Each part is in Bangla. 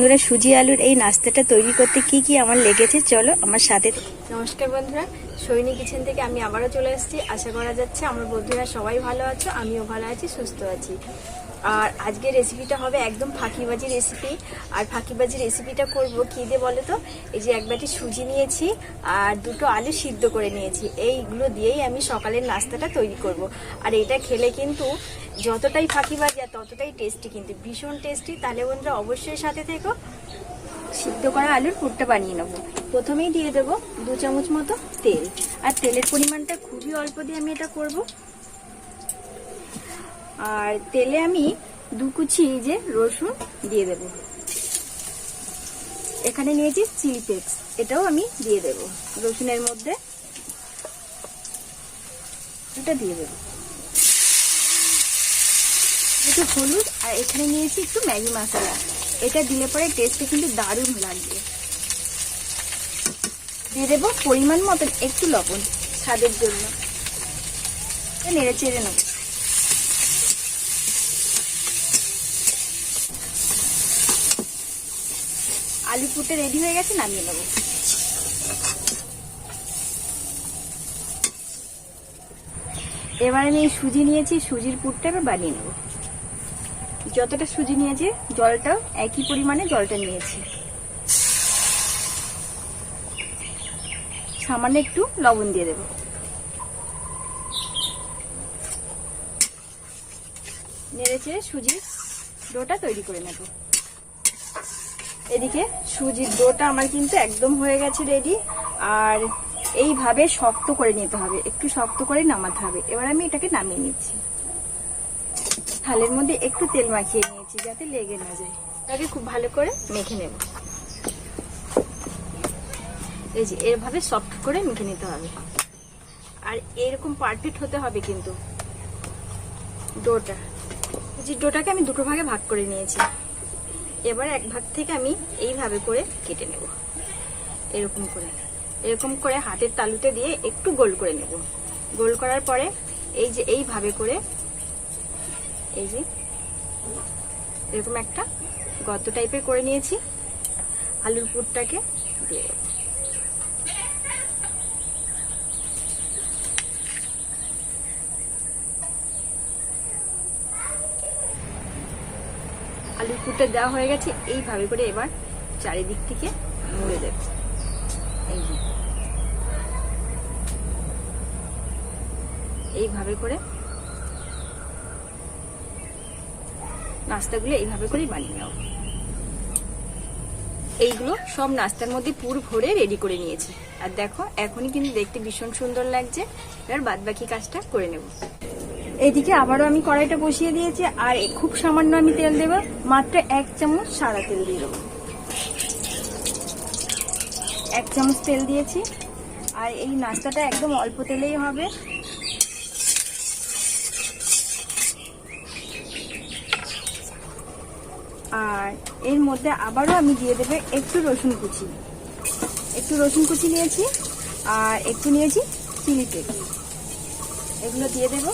বন্ধুরা, সুজি আলুর এই নাস্তাটা তৈরি করতে কি কি আমার লেগেছে, চলো আমার সাথে নমস্কার বন্ধুরা সৈনিক কিচেন থেকে আমি আবারও চলে এসেছি। আশা করা যাচ্ছে আমার বন্ধুরা সবাই ভালো আছো, আমিও ভালো আছি, সুস্থ আছি। আর আজকের রেসিপিটা হবে একদম ফাঁকিবাজি রেসিপি আর ফাঁকিবাজি রেসিপিটা করব কী দিয়ে বলো তো? এই যে এক বাটি সুজি নিয়েছি আর দুটো আলু সিদ্ধ করে নিয়েছি। এইগুলো দিয়েই আমি সকালের নাস্তাটা তৈরি করব। আর এটা খেলে কিন্তু যতটাই ফাঁকিবাজি আর ততটাই টেস্টি কিন্তু, ভীষণ টেস্টি তাহলে বন্ধুরা অবশ্যই সাথে থেকো। সিদ্ধ করা আলুর পুরটা বানিয়ে নেব। প্রথমেই দিয়ে দেবো দু চামচ মতো তেল। আর তেলের পরিমাণটা খুবই অল্প দিয়ে আমি এটা করব। আর তেলে আমি দু কুচি যে রসুন দিয়ে দেব। এখানে নিয়েছি চিলি ফ্লেক্স, এটাও আমি দিয়ে দেব। রসুনের মধ্যে এটা দিয়ে দেব। একটু হলুদ, আর এখানে নিয়েছি একটু ম্যাগি মশলা। এটা দিলে পরে টেস্টটা কিন্তু দারুণ লাগবে। দিয়ে দেবো পরিমাণ মতন একটু লবণ স্বাদের জন্য। নেড়ে চেড়ে নেব। আলু পুরটা রেডি হয়ে গেছে, নামিয়ে নেব। এবার আমি এই সুজি নিয়েছি, সুজির পুরটা এবার বানিয়ে নেব। যতটা সুজি নিয়েছি, জলটাও একই পরিমাণে জলটা নিয়েছি। সামান্য একটু লবণ দিয়ে দেব। নেড়ে চেড়ে সুজির ডোটা তৈরি করে নেব। এদিকে সুজির ডোটা আমার কিন্তু একদম হয়ে গেছে রেডি আর এইভাবে শক্ত করে নিতে হবে, একটু শক্ত করে নামাতে হবে। এবার আমি এটাকে নামিয়ে নিচ্ছি। থালের মধ্যে একটু তেল মাখিয়ে নিয়েছি যাতে লেগে না যায়। এটাকে খুব ভালো করে মেখে নেব। এই যে, এভাবে সফট করে মেখে নিতে হবে। আর এরকম পারফেক্ট হতে হবে কিন্তু ডোটা। যে, ডোটাকে আমি দুটো ভাগে ভাগ করে নিয়েছি। এবার এক ভাগ থেকে আমি এইভাবে করে কেটে নেব। এরকম করে। এরকম করে হাতের তালুতে দিয়ে একটু গোল করে নেব। গোল করার পরে এই যে এইভাবে করে এই যে এরকম একটা গর্ত টাইপের করে নিয়েছি। আলুর পুরটাকে দিয়ে দেবো। আলুর পুরটা দেওয়া হয়ে গেছে। এইভাবে করে এবার চারিদিক থেকে মুড়ে দেব। এইভাবে করে নাস্তাগুলো এইভাবে করেই বানিয়ে নেব। এইগুলো সব নাস্তার মধ্যে পুর ভরে রেডি করে নিয়েছি। আর দেখো, এখনই কিন্তু দেখতে ভীষণ সুন্দর লাগছে। এবার বাদ বাকি কাজটা করে নেব। এদিকে আবারও আমি কড়াইটা বসিয়ে দিয়েছি, আর খুব সামান্য আমি তেল দেবো, মাত্র এক চামচ সাদা তেল দিয়ে দেবো। এক চামচ তেল দিয়েছি, আর এই নাস্তাটা একদম অল্প তেলেই হবে। আর এর মধ্যে আবারও আমি দিয়ে দেবো একটু রসুন কুচি। একটু রসুন কুচি নিয়েছি, আর একটু নিয়েছি চিলি ফ্লেক্স এগুলো দিয়ে দেবো।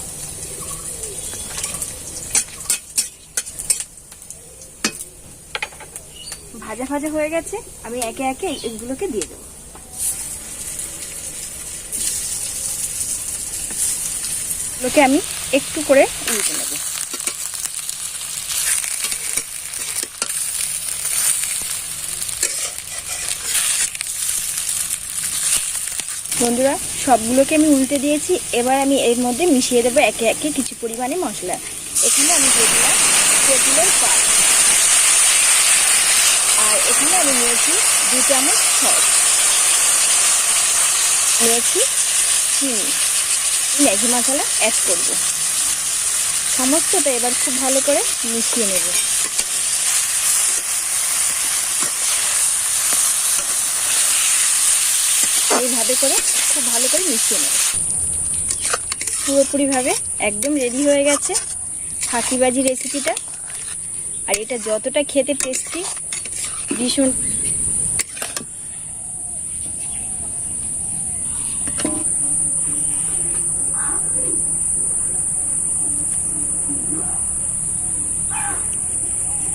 ভাজা ভাজা হয়ে গেছে, আমি একে একে এগুলোকে দিয়ে দেবো। এগুলোকে আমি একটু করে উল্টে নেব। বন্ধুরা, সবগুলোকে আমি উল্টে দিয়েছি, এবার আমি এর মধ্যে মিশিয়ে দেবো একে একে কিছু পরিমাণে মশলা। এখানে আমি দিয়ে দিলাম তেঁতুলের আর এখানে আমি নিয়েছি দু চামচ সস। নিয়েছি চিনি। ম্যাগি মশলা অ্যাড করব। সমস্তটা এবার খুব ভালো করে মিশিয়ে নেব। এইভাবে করে খুব ভালো করে মিশিয়ে নেব। পুরোপুরিভাবে একদম রেডি হয়ে গেছে। ফাঁকিবাজি রেসিপিটা আর এটা যতটা খেতে টেস্টি ভীষণ।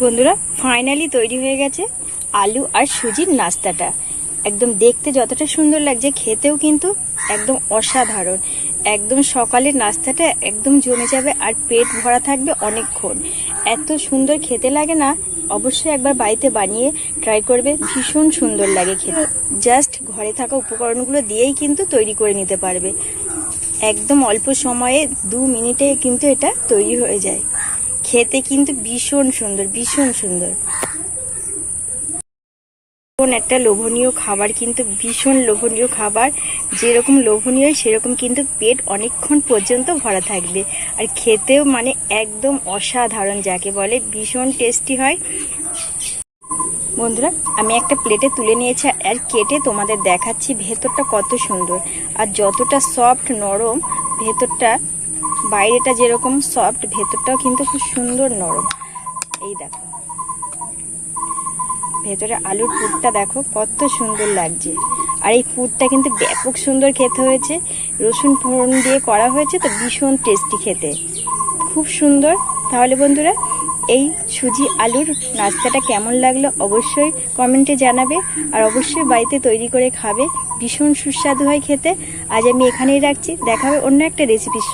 বন্ধুরা ফাইনালি তৈরি হয়ে গেছে আলু আর সুজির নাস্তাটা। একদম দেখতে যতটা সুন্দর লাগছে, খেতেও কিন্তু একদম অসাধারণ। একদম সকালের নাস্তাটা একদম জমে যাবে আর পেট ভরা থাকবে অনেকক্ষণ। এত সুন্দর খেতে লাগে না, অবশ্যই একবার বাড়িতে বানিয়ে ট্রাই করবে, ভীষণ সুন্দর লাগে খেতে। জাস্ট ঘরে থাকা উপকরণগুলো দিয়েই কিন্তু তৈরি করে নিতে পারবে। একদম অল্প সময়ে দু মিনিটে কিন্তু এটা তৈরি হয়ে যায়। খেতে কিন্তু ভীষণ সুন্দর ভীষণ সুন্দর। একটা লোভনীয় খাবার, কিন্তু ভীষণ লোভনীয় খাবার। যেরকম লোভনীয়, সেরকম কিন্তু পেট অনেকক্ষণ পর্যন্ত ভরা থাকবে। আর খেতেও মানে একদম অসাধারণ, যাকে বলে ভীষণ টেস্টি হয়। বন্ধুরা, আমি একটা প্লেটে তুলে নিয়েছি আর কেটে তোমাদের দেখাচ্ছি ভেতরটা কত সুন্দর। আর যতটা সফট নরম, ভেতরটা, বাইরেটা যেরকম সফট ভেতরটাও কিন্তু খুব সুন্দর নরম। এই দেখো। ভেতরে আলুর পুরটা দেখো, কত সুন্দর লাগছে। আর এই পুরটা কিন্তু ব্যাপক সুন্দর খেতে হয়েছে। রসুন ফোড়ন দিয়ে করা হয়েছে, তো ভীষণ টেস্টি খেতে। খুব সুন্দর। তাহলে বন্ধুরা এই সুজি আলুর নাস্তাটা কেমন লাগল অবশ্যই কমেন্টে জানাবে আর অবশ্যই বাড়িতে তৈরি করে খাবে। ভীষণ সুস্বাদু হয় খেতে। আজ আমি এখানেই রাখছি। দেখাবে অন্য একটা রেসিপির